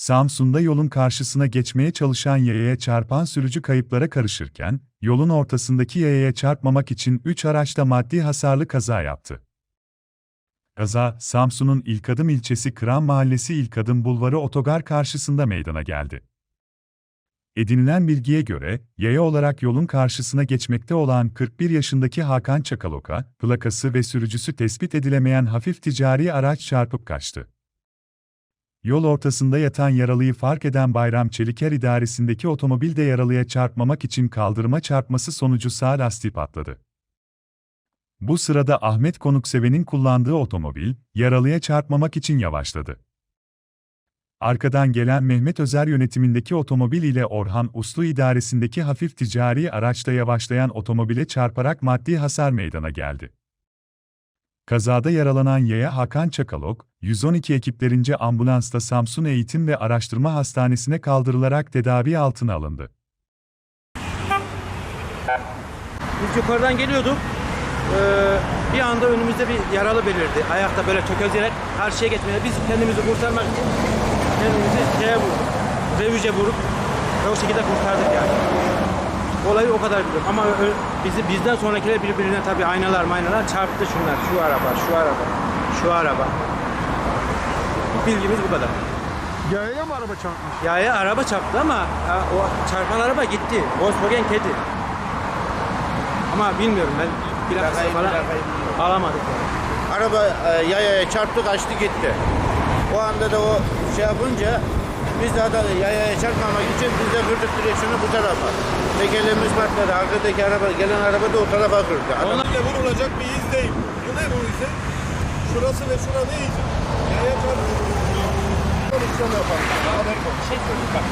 Samsun'da yolun karşısına geçmeye çalışan yayaya çarpan sürücü kayıplara karışırken, yolun ortasındaki yayaya çarpmamak için 3 araçta maddi hasarlı kaza yaptı. Kaza, Samsun'un İlkadım ilçesi Kıran Mahallesi İlkadım Bulvarı otogar karşısında meydana geldi. Edinilen bilgiye göre, yaya olarak yolun karşısına geçmekte olan 41 yaşındaki Hakan Çakaloka, plakası ve sürücüsü tespit edilemeyen hafif ticari araç çarpıp kaçtı. Yol ortasında yatan yaralıyı fark eden Bayram Çeliker idaresindeki otomobil de yaralıya çarpmamak için kaldırıma çarpması sonucu sağ lastiği patladı. Bu sırada Ahmet Konukseven'in kullandığı otomobil, yaralıya çarpmamak için yavaşladı. Arkadan gelen Mehmet Özer yönetimindeki otomobil ile Orhan Uslu idaresindeki hafif ticari araçta yavaşlayan otomobile çarparak maddi hasar meydana geldi. Kazada yaralanan yaya Hakan Çakalok, 112 ekiplerince ambulansla Samsun Eğitim ve Araştırma Hastanesi'ne kaldırılarak tedavi altına alındı. Biz yukarıdan geliyorduk. Ee, bir anda önümüzde bir yaralı belirdi. Ayakta böyle tökezleyerek karşıya geçmeye. Biz kendimizi kurtarmak için kendimizi şeye vurduk. Revize vurup ve o şekilde kurtardık yani. Olayı o kadar biliyorum. Ama bizi bizden sonrakiler birbirine tabii aynalar maynalar çarptı şunlar. Şu araba, şu araba, şu araba. Bilgimiz bu kadar. Yayaya mı araba çarpmış? Yaya araba çarptı ama ha, o çarpan araba gitti. Volkswagen kedi. Ama bilmiyorum ben plakası Plakayı- falan plakayı bilmiyorum. alamadık yani. Araba e, yayaya çarptı kaçtı gitti. O anda da o şey yapınca biz de da yayaya çarpmamak için biz de kırdık direksiyonu bu tarafa. Tekerleğimiz patladı. Arkadaki araba, gelen araba da o tarafa kırdı. Adam Onlar- Ile vurulacak bir iz değil. Bu ne bu izi? Şurası ve şura ne izi? Yaya çarpmış. Konuşacağım yapalım. Haber yok. Şey söyleyeyim bak.